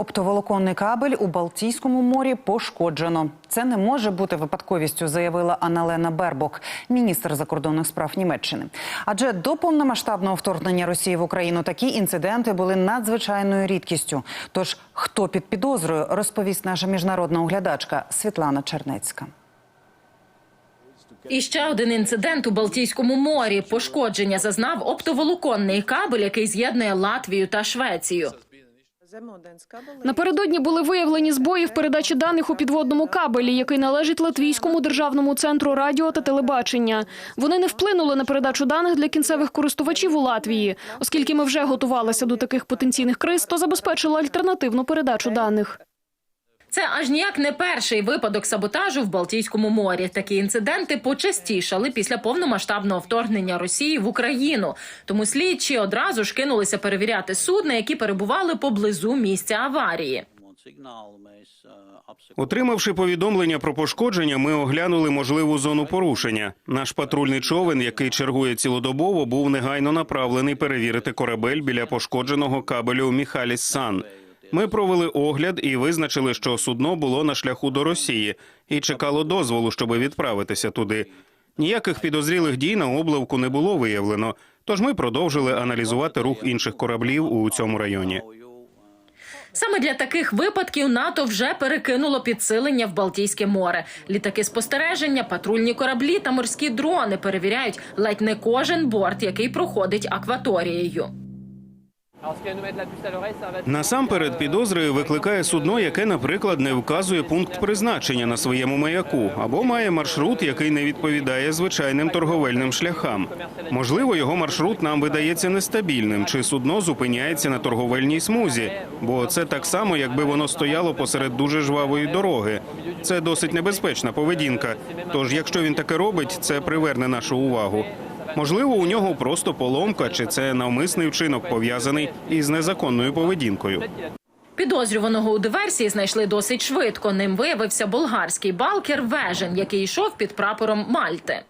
Оптоволоконний кабель у Балтійському морі пошкоджено. Це не може бути випадковістю, заявила Аналена Бербок, міністр закордонних справ Німеччини. Адже до повномасштабного вторгнення Росії в Україну такі інциденти були надзвичайною рідкістю. Тож хто під підозрою, розповість наша міжнародна оглядачка Світлана Чернецька. І ще один інцидент у Балтійському морі. Пошкодження зазнав оптоволоконний кабель, який з'єднує Латвію та Швецію. Напередодні були виявлені збої в передачі даних у підводному кабелі, який належить Латвійському державному центру радіо та телебачення. Вони не вплинули на передачу даних для кінцевих користувачів у Латвії, оскільки ми вже готувалися до таких потенційних криз, то забезпечили альтернативну передачу даних. Це аж ніяк не перший випадок саботажу в Балтійському морі. Такі інциденти почастішали після повномасштабного вторгнення Росії в Україну. Тому слідчі одразу ж кинулися перевіряти судна, які перебували поблизу місця аварії. Отримавши повідомлення про пошкодження, ми оглянули можливу зону порушення. Наш патрульний човен, який чергує цілодобово, був негайно направлений перевірити корабель біля пошкодженого кабелю Міхаліс Сан. Ми провели огляд і визначили, що судно було на шляху до Росії і чекало дозволу, щоб відправитися туди. Ніяких підозрілих дій на обливку не було виявлено. Тож ми продовжили аналізувати рух інших кораблів у цьому районі. Саме для таких випадків НАТО вже перекинуло підсилення в Балтійське море. Літаки спостереження, патрульні кораблі та морські дрони перевіряють ледь не кожен борт, який проходить акваторією. Насамперед підозрою викликає судно, яке, наприклад, не вказує пункт призначення на своєму маяку або має маршрут, який не відповідає звичайним торговельним шляхам. Можливо, його маршрут нам видається нестабільним, чи судно зупиняється на торговельній смузі, бо це так само, якби воно стояло посеред дуже жвавої дороги. Це досить небезпечна поведінка. Тож, якщо він таке робить, це приверне нашу увагу. Можливо, у нього просто поломка, чи це навмисний вчинок пов'язаний із незаконною поведінкою. Підозрюваного у диверсії знайшли досить швидко. Ним виявився болгарський балкер Вежен, який йшов під прапором Мальти.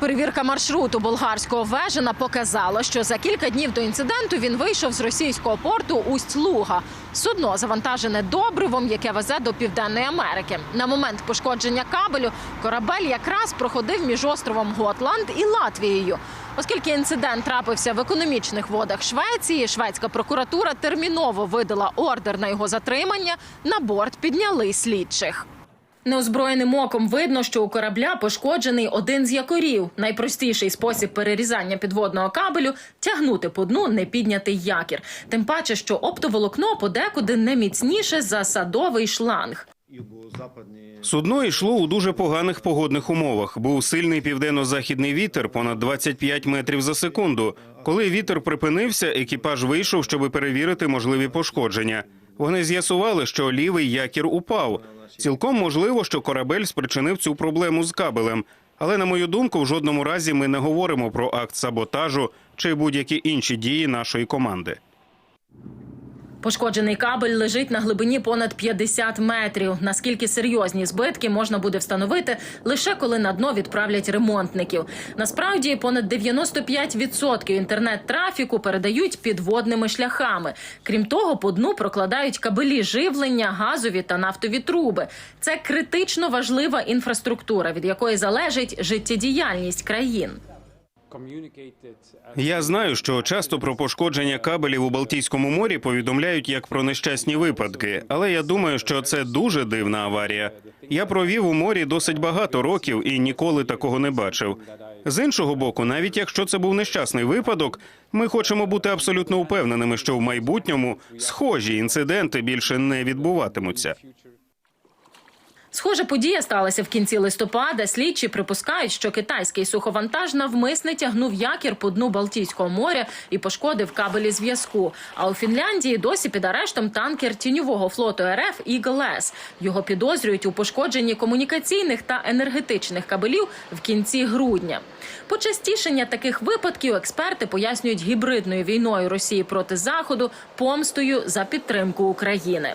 Перевірка маршруту болгарського вежена показала, що за кілька днів до інциденту він вийшов з російського порту Усть-Луга. Судно завантажене добривом, яке везе до Південної Америки. На момент пошкодження кабелю корабель якраз проходив між островом Готланд і Латвією. Оскільки інцидент трапився в економічних водах Швеції, шведська прокуратура терміново видала ордер на його затримання. На борт підняли слідчих. Неозброєним оком видно, що у корабля пошкоджений один з якорів. Найпростіший спосіб перерізання підводного кабелю тягнути по дну непіднятий якір. Тим паче, що оптоволокно подекуди не міцніше за садовий шланг. Судно йшло у дуже поганих погодних умовах. Був сильний південно-західний вітер, понад 25 метрів за секунду. Коли вітер припинився, екіпаж вийшов, щоб перевірити можливі пошкодження. Вони з'ясували, що лівий якір упав. Цілком можливо, що корабель спричинив цю проблему з кабелем. Але на мою думку, в жодному разі ми не говоримо про акт саботажу чи будь-які інші дії нашої команди. Пошкоджений кабель лежить на глибині понад 50 метрів. Наскільки серйозні збитки можна буде встановити лише коли на дно відправлять ремонтників. Насправді понад 95% інтернет-трафіку передають підводними шляхами. Крім того, по дну прокладають кабелі живлення, газові та нафтові труби. Це критично важлива інфраструктура, від якої залежить життєдіяльність країн. Я знаю, що часто про пошкодження кабелів у Балтійському морі повідомляють як про нещасні випадки, але я думаю, що це дуже дивна аварія. Я провів у морі досить багато років і ніколи такого не бачив. З іншого боку, навіть якщо це був нещасний випадок, ми хочемо бути абсолютно упевненими, що в майбутньому схожі інциденти більше не відбуватимуться. Схожа подія сталася в кінці листопада. Слідчі припускають, що китайський суховантаж навмисне тягнув якір по дну Балтійського моря і пошкодив кабелі зв'язку. А у Фінляндії досі під арештом танкер тіньового флоту РФ «Ігл С». Його підозрюють у пошкодженні комунікаційних та енергетичних кабелів в кінці грудня. Почастішення таких випадків експерти пояснюють гібридною війною Росії проти Заходу, помстою за підтримку України.